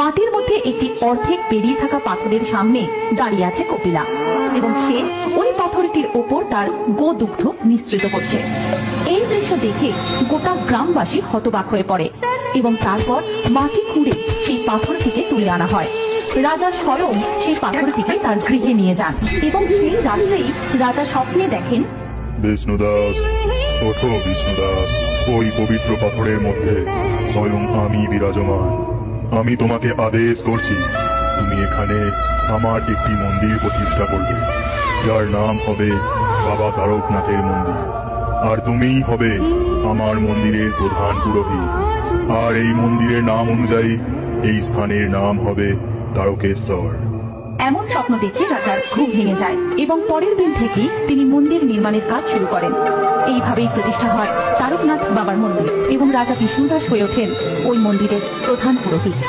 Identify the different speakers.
Speaker 1: মাটির মধ্যে একটি অর্ধেক পেরিয়ে থাকা পাথরের সামনে দাঁড়িয়ে আছে কপিলা এবং সে ওই পাথরটির ওপর তার গোদুগ্ধ মিশ্রিত করছে। এই দৃশ্য দেখে গোটা গ্রামবাসী হতবাক হয়ে পড়ে এবং তারপর মাটি খুঁড়ে সেই পাথরটিকে তুলে আনা হয়। রাজা স্বয়ং সেই পাথরটিকে তার গৃহে নিয়ে যান এবং সেই রাত্রেই রাজা স্বপ্নে দেখেন,
Speaker 2: বিষ্ণুদাস, ওঠো বিষ্ণুদাস, ওই পবিত্র পাথরের মধ্যে স্বয়ং আমি বিরাজমান। আমি তোমাকে আদেশ করছি, তুমি এখানে আমার একটি মন্দির প্রতিষ্ঠা করবে, যার নাম হবে বাবা তারকনাথের মন্দির। আর তুমিই হবে আমার মন্দিরের প্রধান পুরোহিত। আর এই মন্দিরের নাম অনুযায়ী এই স্থানের নাম হবে তারকেশ্বর।
Speaker 1: এমন স্বপ্ন দেখে রাজার ঘুম ভেঙে যায় এবং পরের দিন থেকেই তিনি মন্দির নির্মাণের কাজ শুরু করেন। এইভাবেই প্রতিষ্ঠা হয় তারকনাথ বাবার মন্দির এবং রাজা বিষ্ণুদাস হয়ে ওঠেন ওই মন্দিরের প্রধান পুরোহিত।